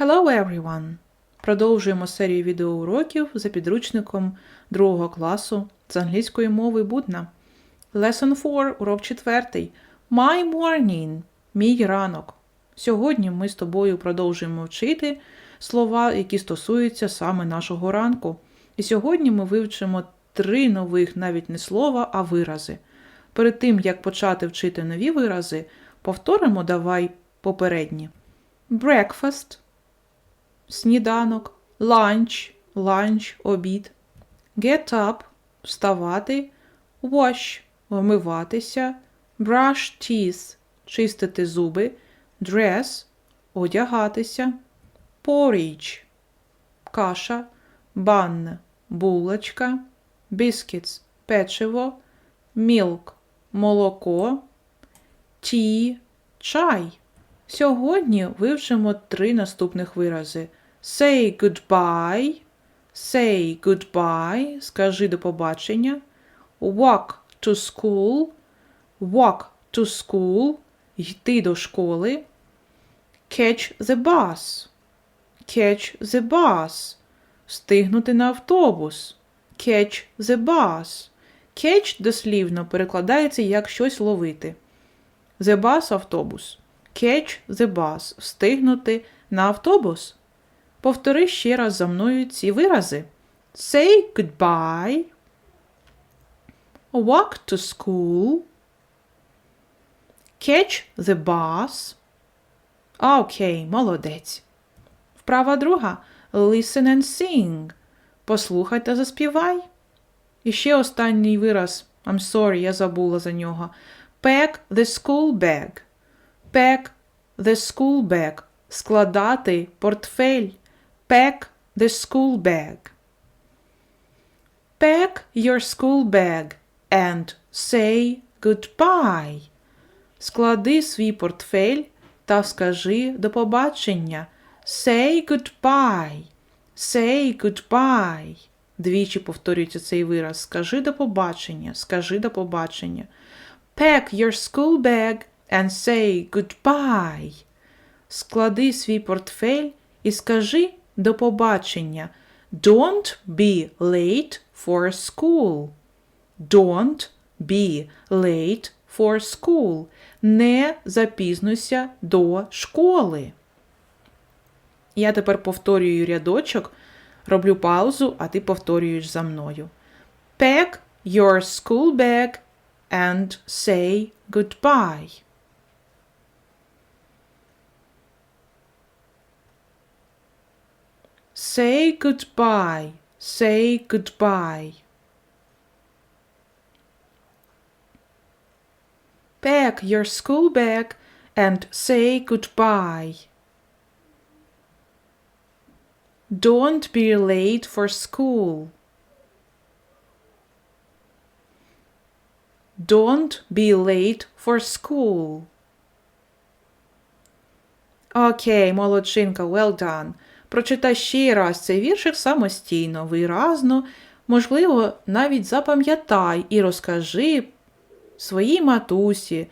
Hello everyone! Продовжуємо серію відеоуроків за підручником другого класу з англійської мови Будна. Lesson 4, урок 4. My morning. Мій ранок. Сьогодні ми з тобою продовжуємо вчити слова, які стосуються саме нашого ранку. І сьогодні ми вивчимо три нових навіть не слова, а вирази. Перед тим, як почати вчити нові вирази, повторимо давай попередні. Breakfast – сніданок, lunch – ланч, обід, get up – вставати, wash – вмиватися, brush teeth – чистити зуби, dress – одягатися, porridge – каша, bun – булочка, biscuits – печиво, milk – молоко, tea – чай. Сьогодні вивчимо три наступних вирази. Say goodbye, say goodbye, скажи до побачення. Walk to school, walk to school, йти до школи. Catch the bus, catch the bus, встигнути на автобус. Catch the bus. Catch дослівно перекладається як щось ловити. The bus – автобус. Catch the bus – встигнути на автобус. Повтори ще раз за мною ці вирази. Say goodbye. Walk to school. Catch the bus. Окей, молодець. Вправа друга. Listen and sing. Послухай та заспівай. І ще останній вираз. I'm sorry, я забула за нього. Pack the school bag. Pack the school bag. Складати портфель. Pack the school bag. Pack your school bag and say goodbye. Склади свій портфель та скажи до побачення. Say goodbye. Say goodbye. Двічі повторюється цей вираз. Скажи до побачення. Скажи до побачення. Pack your school bag and say goodbye. Склади свій портфель і скажи до побачення. Don't be late for school. Don't be late for school. Не запізнуйся до школи. Я тепер повторюю рядочок, роблю паузу, а ти повторюєш за мною. Pack your school bag and say goodbye. Say goodbye. Say goodbye. Pack your school bag and say goodbye. Don't be late for school. Don't be late for school. Окей, молодчинка, well done. Прочитай ще раз цей віршик самостійно, виразно, можливо, навіть запам'ятай і розкажи своїй матусі,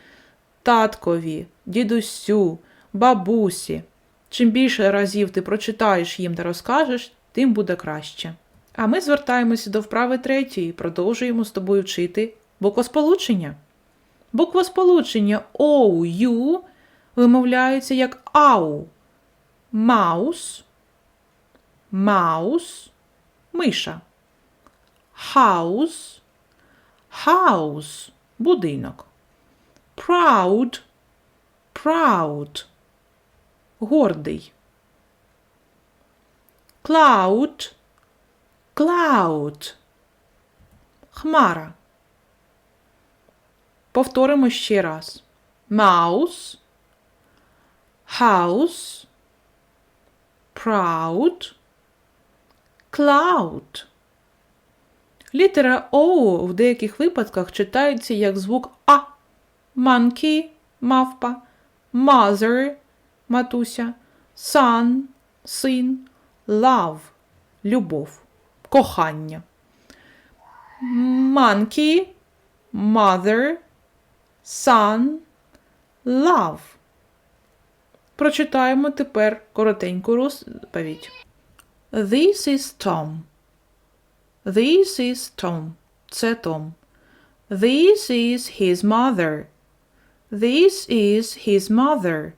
таткові, дідусю, бабусі. Чим більше разів ти прочитаєш їм та розкажеш, тим буде краще. А ми звертаємося до вправи третьої і продовжуємо з тобою вчити буквосполучення. Буквосполучення OU вимовляються як ау, маус, маус, миша, house, house, будинок, proud, proud, гордий, cloud, cloud, хмара. Повторимо ще раз. Mouse, house, proud, cloud. Літера O в деяких випадках читається як звук А. Monkey – мавпа, mother – матуся, son – син, love – любов, кохання. Monkey – mother, son, love. Прочитаємо тепер коротеньку розповідь. This is Tom. This is Tom. Це Том. This is his mother. This is his mother.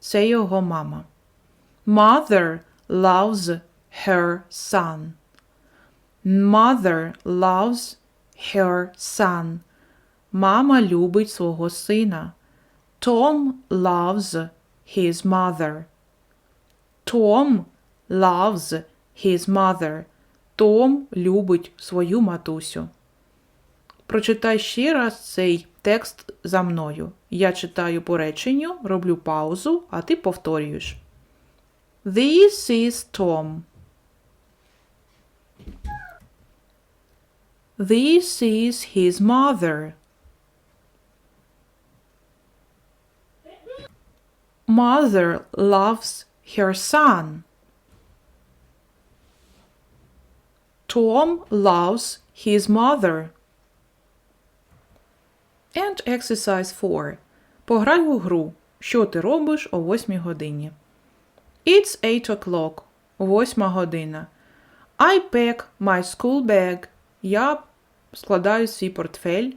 Це його мама. Mother loves her son. Mother loves her son. Мама любить свого сина. Tom loves his mother. Tom loves his mother. Том любить свою матусю. Прочитай ще раз цей текст за мною. Я читаю по реченню, роблю паузу, а ти повторюєш. This is Tom. This is his mother. Mother loves her son. Tom loves his mother. And exercise 4. Пограй у гру. Що ти робиш о 8 годині? It's 8 o'clock. 8 година. I pack my school bag. Я складаю свій портфель.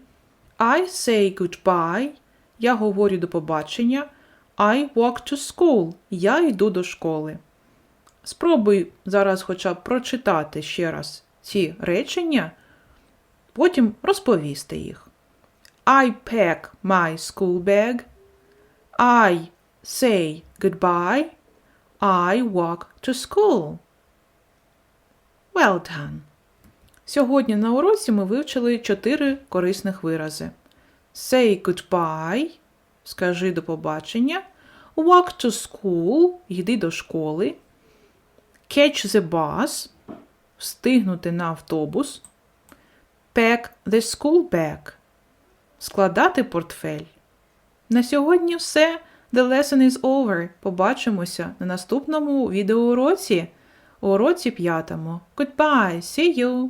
I say goodbye. Я говорю до побачення. I walk to school. Я йду до школи. Спробуй зараз хоча б прочитати ще раз ці речення, потім розповісти їх. I pack my school bag. I say goodbye. I walk to school. Well done. Сьогодні на уроці ми вивчили чотири корисних вирази. Say goodbye. Скажи до побачення. Walk to school. Йди до школи. Catch the bus. Встигнути на автобус. Pack the school bag. Складати портфель. На сьогодні все. The lesson is over. Побачимося на наступному відеоуроці. Уроці п'ятому. Goodbye. See you.